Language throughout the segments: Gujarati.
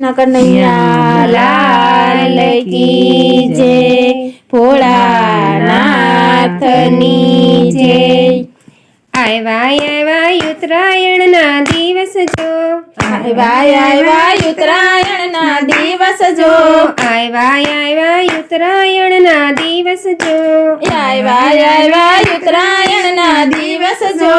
કનૈયા લાલ કી જય ભોળાનાથની જે આવ્યા આવ્યા ઉત્તરાયણના દિવસ જો. આવ્યા આવ્યા ઉત્તરાયણના દિવસ જો. આવ્યા આવ્યા ઉત્તરાયણના દિવસ જો. આવ્યા આવ્યા ઉત્તરાયણના દિવસ જો.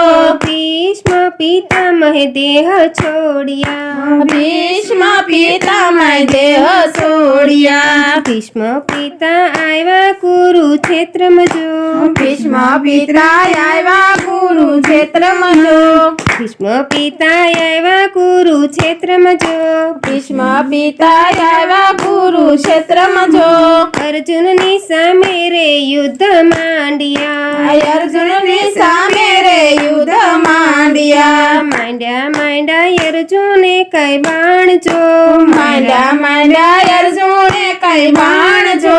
ભીષ્મ પિતામહ દેહ છોડ્યા. ભીષ્મ પિતામહ દેહ છોડ્યા. ભીષ્મ પિતા આવ્યા કુરુક્ષેત્રમાં જો ભીષ્મ પિતા આવ્યા કુરુક્ષેત્રમાં જો ભીષ્મ પિતા આવ્યા કુરુક્ષેત્રમાં જો ભીષ્મ પિતા આવ્યા કુરુક્ષેત્રમાં જો અર્જુનની સામે રે યુદ્ધ માંડ્યા. અર્જુનની માંડ્યા માંડ્યા અર્જુને કઈ બાણજો. માંડ્યા માંડ્યા અર્જુને કઈ બાણજો.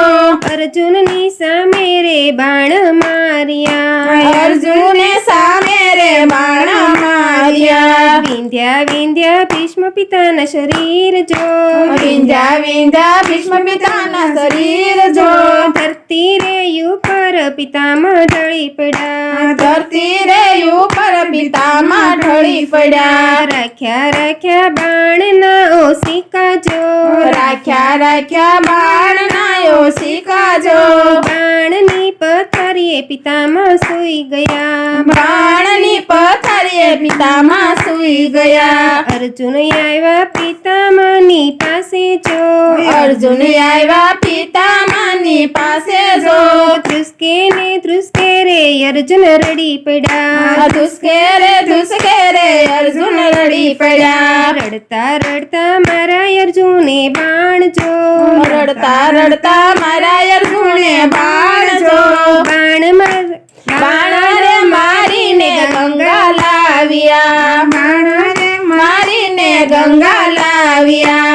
અર્જુનની સામે રે બાણ માર્યા. અર્જુને સામે રે બાણ માર્યા. વિંધ્યા વિંધ્યા ભીષ્મ પિતાના શરીર જો વિંધ્યા વિંધ્યા ભીષ્મ પિતાના શરીર જો ધરતી રે ઉપર પિતામાં ઢળી પડ્યા. ધરતી રે ઉપર પિતામાં ઢળી પડ્યા. રાખ્યા રાખ્યા બાણના ઓસિકા જો. રાખ્યા રાખ્યા બાણ નાયો શીખાજો બાણની પથારીએ પિતામાં સૂઈ ગયા. બાણની પથારીએ પિતામાં સૂઈ ગયા. અર્જુન આવ્યા પિતામાની પાસે જો. અર્જુન આવ્યા પિતામાની પાસે જો. ધ્રુસકે ને ધ્રુસકે રે અર્જુન રડી પડ્યા. ધુસકે રે ધુસકે રે અર્જુન રડી પડ્યા. રડતા રડતા મારા અર્જુને બાણ જો રડતા રડતા મારા અર્જુને બાણ જો બાણ માર બાણ રે મારીને ગંગા લાવ્યા. બાણ રે મારીને ગંગા લાવ્યા.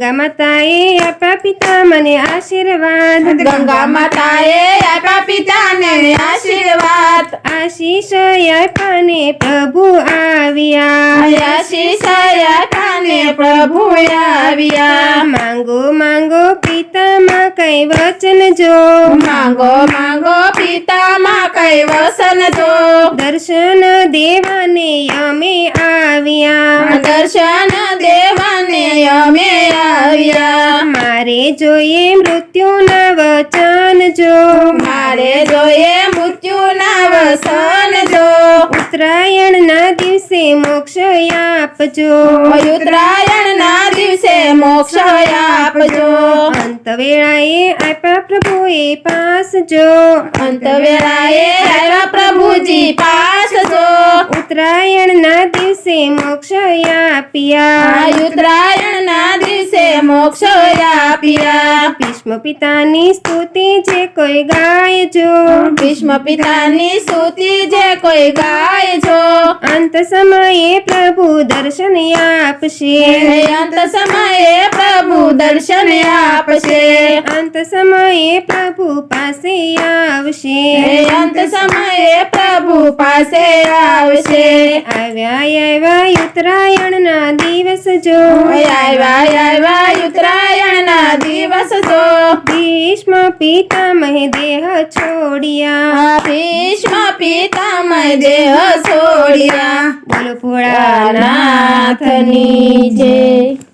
ગંગા માતાએ આપા પિતા મને આશીર્વાદ. ગંગા માતાએ આપ્યા પિતાને આશીર્વાદ. આશીષ આપ્યા ને પ્રભુ આવ્યા. આશીષ આપ્યાને પ્રભુ આવ્યા. માંગો માંગો પિતામાં કઈ વચન જો. માંગો માંગો પિતામાં કઈ વચન જો. દર્શન દેવાને અમે આવ્યા. દર્શન દેવાને અમે મારે જોઈએ મૃત્યુના વચન જો. મારે જોઈએ મૃત્યુના વસન જો. ઉત્તરાયણના દિવસે મોક્ષ આપજો. ઉત્તરાયણના દિવસે મોક્ષ આપજો. અંત વેળાએ આપ્યા પ્રભુએ પાસ જો. અંત વેળાએ આવ્યા પ્રભુજી પાસ જો. ઉત્તરાયણના દિવસે મોક્ષ આપ્યા. ઉત્તરાયણના મોક્ષ આપ્યા ભીષ્મ પિતાની સ્તુતિ જે કોઈ ગાય જો ભીષ્મ પિતાની સ્તુતિ જે કોઈ ગાય છો અંત સમયે પ્રભુ દર્શન આપશે. અંત સમયે પ્રભુ દર્શન આપશે. અંત સમયે પ્રભુ પાસે આવશે. અંત સમયે પાસે આવશે. આવ્યા આવ્યા ઉત્તરાયણના દિવસ જો. આવ્યા આવ્યા ઉત્તરાયણના દિવસ જો. ભીષ્મ પિતામહ દેહ છોડ્યા. ભીષ્મ ભીષ્મ પિતામહ દેહ છોડ્યા. બોલો ભોળાનાથની નાથની જય.